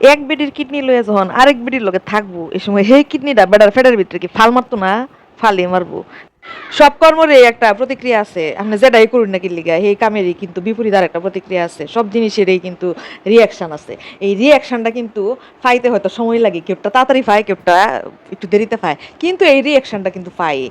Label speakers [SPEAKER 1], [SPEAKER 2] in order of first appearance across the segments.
[SPEAKER 1] এক বেডির কিডনি লয়ে যখন আরেক বেডির লগে থাকব, এই সময় সেই কিডনিটা বেডার ফেডার ভিতরে কি ফাল মারতো না? ফালে মারবো। সব কর্মরে একটা প্রতিক্রিয়া আছে। আপনি যেটাই করুন না লিগা এই কামেরই কিন্তু বিপরীত আর একটা প্রতিক্রিয়া আছে। সব জিনিসেরই কিন্তু রিয়াকশন আছে। এই রিয়াকশনটা কিন্তু ফাইতে হয়তো সময় লাগে কেউটা, তাড়াতাড়ি পায় কেউটা একটু দেরিতে পায় কিন্তু এই রিয়াকশনটা কিন্তু পায়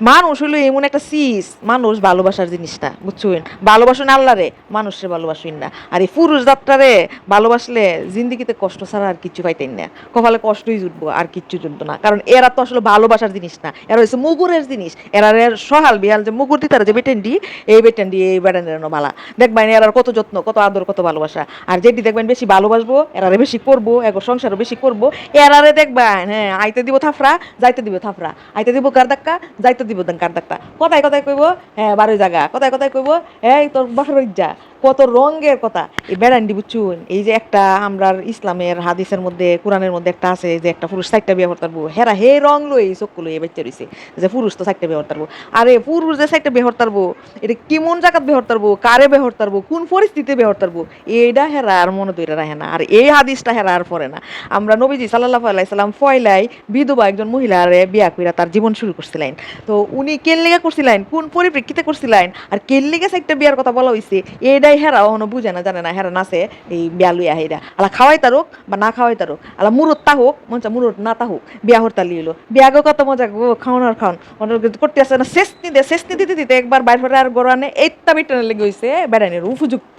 [SPEAKER 1] মানুষ হলো এমন একটা সিস মানুষ ভালোবাসার জিনিসটা বুঝছেন ভালোবাসুন আল্লাহরে, মানুষরে ভালোবাসুন না। আর এই পুরুষ যাত্রারে ভালোবাসলে জিন্দিগিতে কষ্ট ছাড়া আর কিচ্ছু পাইতেন না। কপালে কষ্টই জুটবো, আর কিচ্ছু জুটবো না। কারণ এরা তো আসলে ভালোবাসার জিনিস না। এরা হচ্ছে মুগুরের জিনিস। এরা সহাল বিহাল যে মুগুর দিতারা যে বেটেন্ডি, এই বেটেন্ডি এই বেটেন্ডি বালা। দেখবেন এরার কত যত্ন, কত আদর, কত ভালোবাসা। আর যেটি দেখবেন বেশি ভালোবাসবো, এরারে বেশি করব, এগো সংসারও বেশি করব। এরারে দেখবেন হ্যাঁ আইতে দিব থাফরা, যাইতে দিব থাফরা। আইতে দিব কার ধাক্কা যাইতে দিব কার ডাক্তার কথায় কথায় কইব হ্যাঁ বারোই জায়গা কথায় কথায় কইব, এই, তোর বাসার যা। কত রঙের কথা। এই বেড়ান্ডি বুঝছুন এই যে একটা আমরার ইসলামের হাদিসের মধ্যে, কোরআনের মধ্যে একটা আছে যে একটা পুরুষ চারটা বিয়ে করতে পারব। হেরা, হে রং লই চক্ষু লই বেচে রইছে যে পুরুষ তো চারটা বিয়ে করতে পারব। আরে পুরুষ যে চারটা বিয়ে করতে পারব, এটা কেমন জায়গাত বিয়ে করতে পারব, কারে বিয়ে করতে পারব, কোন পরিস্থিতিতে বিয়ে করতে পারব এইটা হেরা আর মনে তৈরি রাখে না। আর এই হাদিসটা হেরা আর পড়ে না। আমরা নবীজি সাল্লাহ আলাইসাল্লাম ফয়লাই বিধবা একজন মহিলারে বিয়া কইরা তার জীবন শুরু করছিলেন। তো উনি কেন লেগে করছিলেন? কোন পরিপ্রেক্ষিতে করছিলেন? আর কেন লেগে একটা বিয়ার কথা বলা হয়েছে এইটাই হেরা অহনো বুঝে না, জানে না, হেরা নাচে, এই বিয়া লুইয়া হেরা আলা খাওয়াই তারুক বা না খাওয়াই তারুক, আলা মুরত তা হোক মঞ্চা মুরত না তা হোক বিয়া হরতা লিলো। বিয়া গো কত মজা, গো খাওয়ানোর খাওয়ান করতে আসে না, শেষ নিতে শেষ নিতে দিতে একবার বাইর হরে আর গড়ানে এইটা বিটানে লেগে হয়েছে বেড়ানির উপযুক্ত।